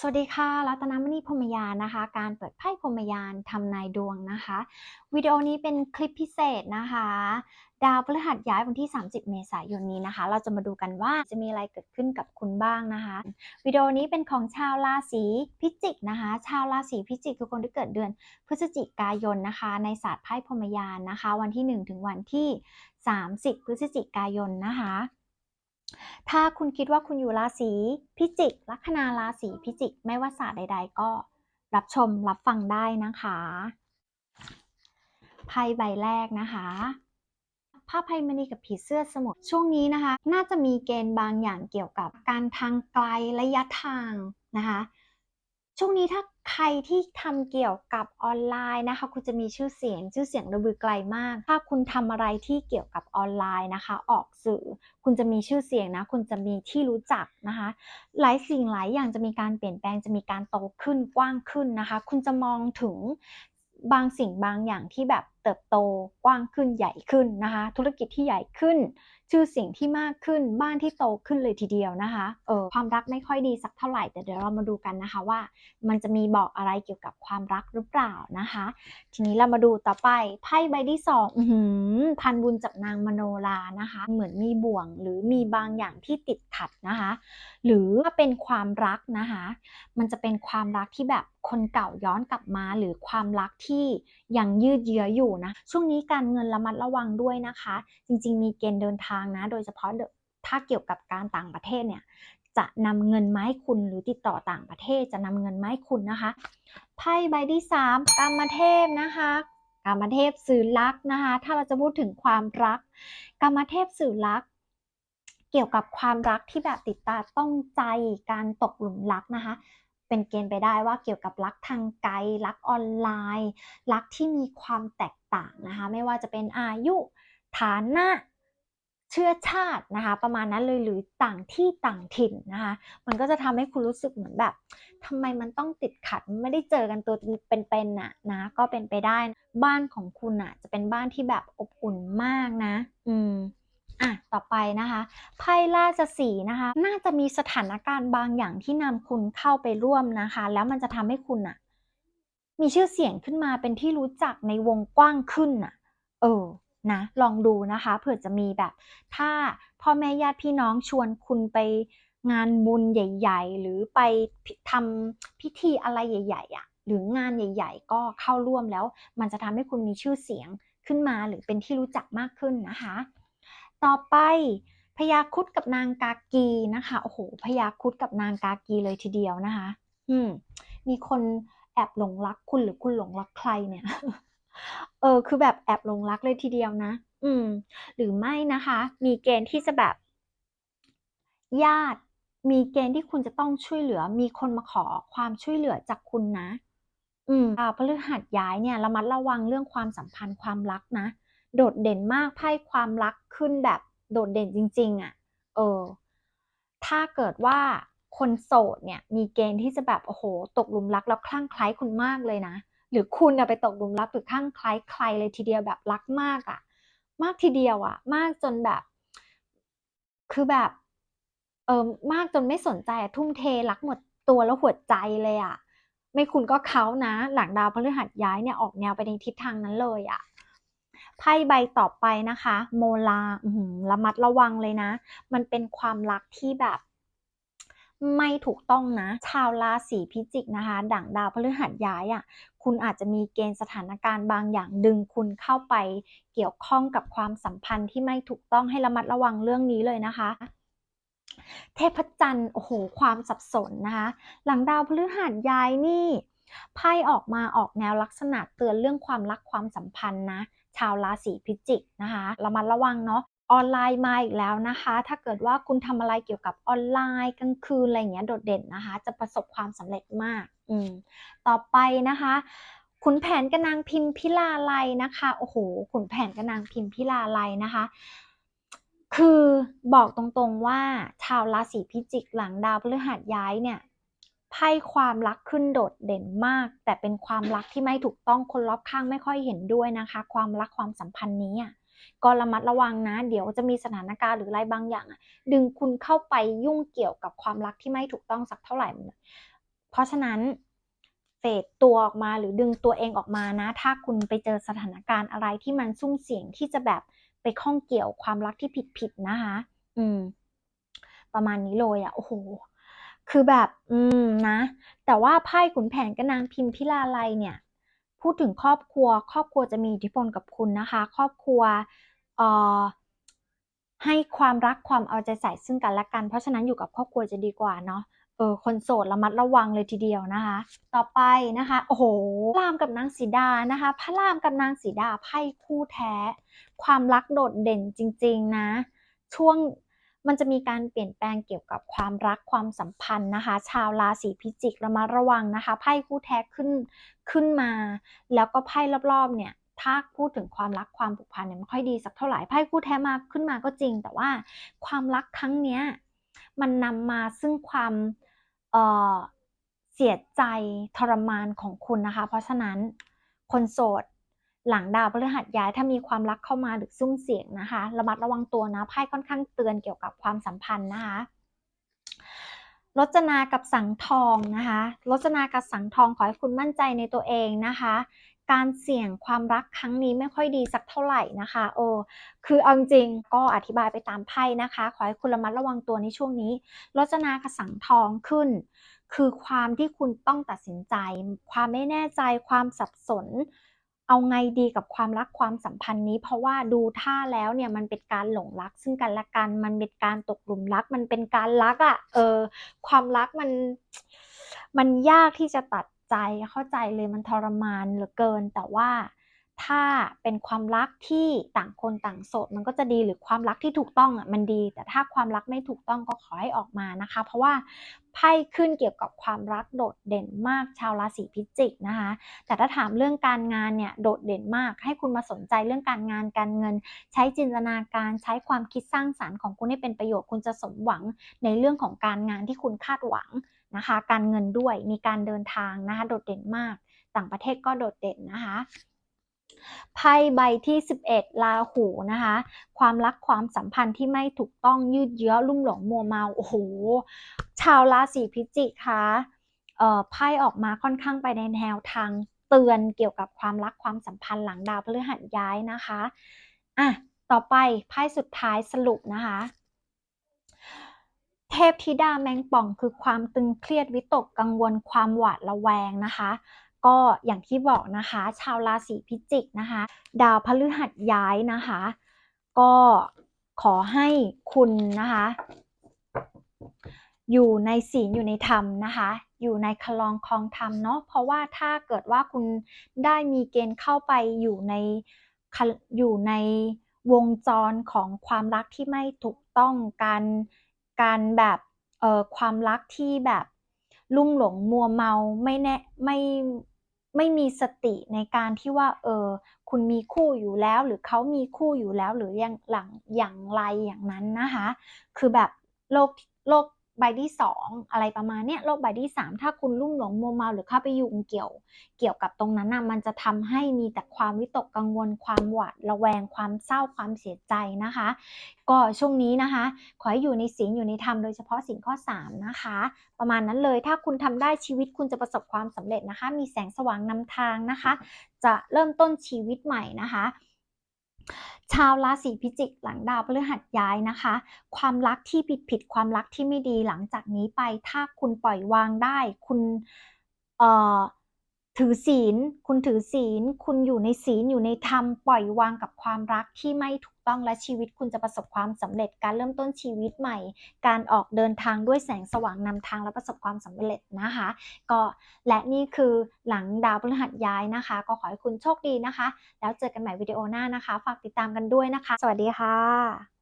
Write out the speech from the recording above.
สวัสดีค่ะรัตนมณีพรมยานนะคะ การเปิดไพ่พรมยานทำนายดวงนะคะ วิดีโอนี้เป็นคลิปพิเศษนะคะ ดาวพฤหัสย้ายวันที่ 30 เมษายนนี้นะคะ เราจะมาดูกันว่าจะมีอะไรเกิดขึ้นกับคุณบ้างนะคะ วิดีโอนี้เป็นของชาวราศีพิจิกนะคะ ชาวราศีพิจิกคือคนที่เกิดเดือนพฤศจิกายนนะคะ ในศาสตร์ไพ่พรมยานนะคะ วันที่ 1 ถึงวันที่ 30 พฤศจิกายนนะคะ ถ้าคุณคิดว่าคุณอยู่ราศีพิจิก ลัคนาราศีพิจิก ไม่ว่าศาสตร์ใด ๆ ก็รับชมรับฟังได้นะคะไพ่ใบแรกนะคะผ้าไพมณีกับผีเสื้อสมุทรช่วงนี้นะคะ น่าจะมีเกณฑ์บางอย่างเกี่ยวกับการทางไกลระยะทางนะคะ ช่วงนี้ถ้า ใครที่ทำเกี่ยวกับออนไลน์นะคะ คุณจะมีชื่อเสียง ชื่อเสียงระบือไกลมาก ถ้าคุณทำอะไรที่เกี่ยวกับออนไลน์นะคะ ออกสื่อ คุณจะมีชื่อเสียงนะ คุณจะมีที่รู้จักนะคะ หลายสิ่งหลายอย่างจะมีการเปลี่ยนแปลง จะมีการโตขึ้น กว้างขึ้นนะคะ คุณจะมองถึงบางสิ่งบางอย่างที่แบบเติบโตกว้างขึ้นใหญ่ขึ้นนะคะ ธุรกิจที่ใหญ่ขึ้น ชื่อเสียงที่มากขึ้นบ้านที่โตขึ้นเลยทีเดียวนะคะเออความรักไม่ค่อยดีสักเท่าไหร่แต่เดี๋ยวเรามาดูกันนะคะว่า มันจะมีบอกอะไรเกี่ยวกับความรักหรือเปล่านะคะ ทีนี้เรามาดูต่อไปไพ่ใบที่สองพันบุญจากนางมโนรานะคะ เหมือนมีบ่วงหรือมีบางอย่างที่ติดขัดนะคะ หรือว่าเป็นความรักนะคะ มันจะเป็นความรักที่แบบคนเก่าย้อนกลับมาหรือความรักที่ ยังยืดเยื้ออยู่นะ ช่วงนี้การเงินระมัดระวังด้วยนะคะ จริงๆ มีเกณฑ์เดินทางนะ โดยเฉพาะถ้าเกี่ยวกับการต่างประเทศเนี่ยจะนำเงินไม้คุณหรือติดต่อต่างประเทศจะนำเงินไม้คุณนะคะไพ่ใบที่สามกรรมเทพนะคะกรรมเทพสื่อรักนะคะ ถ้าเราจะพูดถึงความรัก กรรมเทพสื่อรัก เกี่ยวกับความรักที่แบบติดตาต้องใจการตกหลุมรักนะคะ เป็นเกณฑ์ไปได้ว่าเกี่ยวกับรักทางไกลรักออนไลน์ รักที่มีความแตกต่างนะคะ ไม่ว่าจะเป็นอายุฐานะเชื้อชาตินะคะ ประมาณนั้นเลยหรือต่างที่ต่างถิ่นนะคะ มันก็จะทำให้คุณรู้สึกเหมือนแบบทำไมมันต้องติดขัดไม่ได้เจอกันตัวเป็นๆน่ะนะก็เป็นไปได้ บ้านของคุณอะ จะเป็นบ้านที่แบบอบอุ่นมากนะ อืม อะต่อไปนะคะไพ่ราชสีนะคะ น่าจะมีสถานการณ์บางอย่างที่นำคุณเข้าไปร่วมนะคะ แล้วมันจะทำให้คุณอะมีชื่อเสียงขึ้นมาเป็นที่รู้จักในวงกว้างขึ้นอะเออนะลองดูนะคะเผื่อจะมีแบบ ถ้าพ่อแม่ญาติพี่น้องชวนคุณไปงานบุญใหญ่ ๆ หรือไปทำพิธีอะไรใหญ่ ๆอะหรืองานใหญ่ ๆ ก็เข้าร่วมแล้ว มันจะทำให้คุณมีชื่อเสียงขึ้นมาหรือเป็นที่รู้จักมากขึ้นนะคะ ต่อไปพญาคุดกับนางกากีนะคะ โอ้โหพญาคุดกับนางกากีเลยทีเดียวนะคะ อืม มีคนแอบหลงรักคุณหรือคุณหลงรักใครเนี่ย เออ คือแบบแอบหลงรักเลยทีเดียวนะ อืม หรือไม่นะคะ มีเกณฑ์ที่จะแบบ ญาติ มีเกณฑ์ที่คุณจะต้องช่วยเหลือ มีคนมาขอความช่วยเหลือจากคุณนะ อืมดาวพฤหัสย้ายเนี่ยระมัดระวังเรื่องความสัมพันธ์ความรักนะ โดดเด่นมากไพ่ความรักขึ้นแบบโดดเด่นจริง ๆอะ เออ ถ้าเกิดว่าคนโสดเนี่ยมีเกณฑ์ที่จะแบบโอ้โห ตกหลุมรักแล้วคลั่งไคล้คุณมากเลยนะ หรือคุณไปตกหลุมรักหรือข้างใครใครเลยทีเดียวแบบรักมากอะ่ะ มากทีเดียวอะ่ะ มากจนแบบ คือแบบเออมากจนไม่สนใจทุ่มเทรักหมดตัวแล้วหัวใจเลยอะ่ะ ไม่คุณก็เขานะ หลังดาวพฤหัสย้ายเนี่ยออกแนวไปในทิศทางนั้นเลยอะ่ะ ไพ่ใบต่อไปนะคะ โมลาระมัดระวังเลยนะ มันเป็นความรักที่แบบไม่ถูกต้องนะ ชาวราศีพิจิกนะคะ ดั่งดาวพฤหัสย้ายอะ่ะ คุณอาจจะมีเกณฑ์สถานการณ์บางอย่างดึงคุณเข้าไป เกี่ยวข้องกับความสัมพันธ์ที่ไม่ถูกต้องให้ระมัดระวังเรื่องนี้เลยนะคะ เทพจันทร์โอ้โห ความสับสนนะคะ หลังดาวพฤหัสย้ายนี่ไพ่ออกมาออกแนวลักษณะเตือนเรื่องความรักความสัมพันธ์นะ ชาวราศีพิจิกนะคะระมัดระวังเนาะออนไลน์มาอีกแล้วนะคะ ถ้าเกิดว่าคุณทำอะไรเกี่ยวกับออนไลน์กลางคืนอะไรเงี้ยโดดเด่นนะคะ จะประสบความสำเร็จมากอืมต่อไปนะคะขุนแผนกนางพิมพิลาไลนะคะโอ้โหขุนแผนกนางพิมพิลาไลนะคะ คือบอกตรงๆว่าชาวราศีพิจิกหลังดาวพฤหัสย้ายเนี่ย ไพ่ความรักขึ้นโดดเด่นมาก แต่เป็นความรักที่ไม่ถูกต้องคนรอบข้างไม่ค่อยเห็นด้วยนะคะ ความรักความสัมพันธ์นี้อะก็ระมัดระวังนะ เดี๋ยวจะมีสถานการณ์หรืออะไรบางอย่างดึงคุณเข้าไปยุ่งเกี่ยวกับความรักที่ไม่ถูกต้องสักเท่าไหร่ เพราะฉะนั้นเฟดตัวออกมาหรือดึงตัวเองออกมานะ ถ้าคุณไปเจอสถานการณ์อะไรที่มันซุ่มเสี่ยงที่จะแบบไปข้องเกี่ยวความรักที่ผิดๆนะคะ อืม ประมาณนี้เลยอะ่ะ โอ้โห คือแบบ อืมนะ แต่ว่าไพ่ขุนแผนกับนางพิมพิลาไลเนี่ย พูดถึงครอบครัว ครอบครัวจะมีอิทธิพลกับคุณนะคะ ครอบครัวเอ่อให้ความรักความเอาใจใส่ซึ่งกันและกัน เพราะฉะนั้นอยู่กับครอบครัวจะดีกว่าเนาะเออคนโสดระมัดระวังเลยทีเดียวนะคะ ต่อไปนะคะโอ้โหพระรามกับนางสีดานะคะ พระรามกับนางสีดาไพ่คู่แท้ ความรักโดดเด่นจริง ๆนะ ช่วง มันจะมีการเปลี่ยนแปลงเกี่ยวกับความรักความสัมพันธ์นะคะ ชาวราศีพิจิกระมัดระวังนะคะ ไพ่คู่แท้ขึ้นขึ้นมา แล้วก็ไพ่รอบๆเนี่ยถ้าพูดถึงความรักความผูกพันเนี่ยไม่ค่อยดีสักเท่าไหร่ไพ่คู่แท้มาขึ้นมาก็จริง แต่ว่าความรักครั้งเนี้ยมันนำมาซึ่งความเออเสียใจทรมานของคุณนะคะ เพราะฉะนั้นคนโสด หลังดาวพฤหัสย้ายถ้ามีความรักเข้ามาหรือซุ่มเสี่ยงนะคะ ระมัดระวังตัวนะไพ่ค่อนข้างเตือนเกี่ยวกับความสัมพันธ์นะคะรจนากับสังทองนะคะรจนากับสังทองขอให้คุณมั่นใจในตัวเองนะคะ การเสี่ยงความรักครั้งนี้ไม่ค่อยดีสักเท่าไหร่นะคะโอ้คือเอาจริงก็อธิบายไปตามไพ่นะคะ ขอให้คุณระมัดระวังตัวในช่วงนี้รจนากับสังทองขึ้น คือความที่คุณต้องตัดสินใจ ความไม่แน่ใจความสับสน เอาไงดีกับความรักความสัมพันธ์นี้ เพราะว่าดูท่าแล้วเนี่ยมันเป็นการหลงรัก ซึ่งกันและกันมันเป็นการตกหลุมรัก มันเป็นการรักอะ่ะเออ ความรักมันมันยากที่จะตัดใจเข้าใจเลยมันทรมานเหลือเกิน แต่ว่า ถ้าเป็นความรักที่ต่างคนต่างโสดมันก็จะดีหรือความรักที่ถูกต้องอะมันดี แต่ถ้าความรักไม่ถูกต้องก็ขอให้ออกมานะคะ เพราะว่าไพ่ขึ้นเกี่ยวกับความรักโดดเด่นมากชาวราศีพิจิกนะคะ แต่ถ้าถามเรื่องการงานเนี่ยโดดเด่นมาก ให้คุณมาสนใจเรื่องการงานการเงิน ใช้จินตนาการใช้ความคิดสร้างสารรค์ของคุณให้เป็นประโยชน์คุณจะสมหวังในเรื่องของการงานที่คุณคาดหวังนะคะ การเงินด้วยมีการเดินทางนะคะโดดเด่นมาก ต่างประเทศก็โดดเด่นนะคะ ไพ่ใบที่ 11ลาหูนะคะ ความรักความสัมพันธ์ที่ไม่ถูกต้องยืดเยื้อลุ่มหลงมัวเมาโอ้โหชาวราศีพิจิกคะเอ่อไพ่ออกมาค่อนข้างไปในแนวทางเตือนเกี่ยวกับความรักความสัมพันธ์หลังดาวพฤหัสย้ายนะคะอะต่อไปไพ่สุดท้ายสรุปนะคะ เทพธิดาแมงป่องคือความตึงเครียดวิตกกังวลความหวาดระแวงนะคะ ก็อย่างที่บอกนะคะ ชาวราศีพิจิกนะคะ ดาวพฤหัสย้ายนะคะ ก็ขอให้คุณนะคะ อยู่ในศีลอยู่ในธรรมนะคะ อยู่ในคลองคลองธรรมเนาะเพราะว่าถ้าเกิดว่าคุณได้มีเกณฑ์เข้าไปอยู่ในอยู่ในวงจรของความรักที่ไม่ถูกต้องการการแบบเอ่อความรักที่แบบลุ่มหลงมัวเมาไม่แน่ไม่ ไม่มีสติในการที่ว่า เออ คุณมีคู่อยู่แล้ว หรือเขามีคู่อยู่แล้วหรือยังหลังอย่างไรอย่างนั้นนะคะ คือแบบโลกโลก ใบที่สองอะไรประมาณเนี้ยโรคใบที่สามถ้าคุณรุ่มหลงมัวเมาหรือเข้าไปยุ่งเกี่ยวเกี่ยวกับตรงนั้นนะมันจะทำให้มีแต่ความวิตกกังวลความหวาดระแวงความเศร้าความเสียใจนะคะ ก็ช่วงนี้นะคะ ขอให้อยู่ในศีลอยู่ในธรรมโดยเฉพาะศีลข้อ 3 นะคะ ประมาณนั้นเลยถ้าคุณทำได้ชีวิตคุณจะประสบความสำเร็จนะคะ มีแสงสว่างนำทางนะคะ จะเริ่มต้นชีวิตใหม่นะคะ ชาวราศีพิจิกหลังดาวพฤหัสย้ายนะคะ ความรักที่ผิดผิดความรักที่ไม่ดีหลังจากนี้ไปถ้าคุณปล่อยวางได้ คุณเอ่อ ถือศีล คุณถือศีล คุณอยู่ในศีลอยู่ในธรรมปล่อยวางกับความรักที่ไม่ถูกต้องและชีวิตคุณจะประสบความสำเร็จการเริ่มต้นชีวิตใหม่ การออกเดินทางด้วยแสงสว่างนำทางและประสบความสำเร็จนะคะ ก็และนี่คือหลังดาวพฤหัสย้ายนะคะ ก็ขอให้คุณโชคดีนะคะ แล้วเจอกันใหม่วิดีโอหน้านะคะ ฝากติดตามกันด้วยนะคะ สวัสดีค่ะ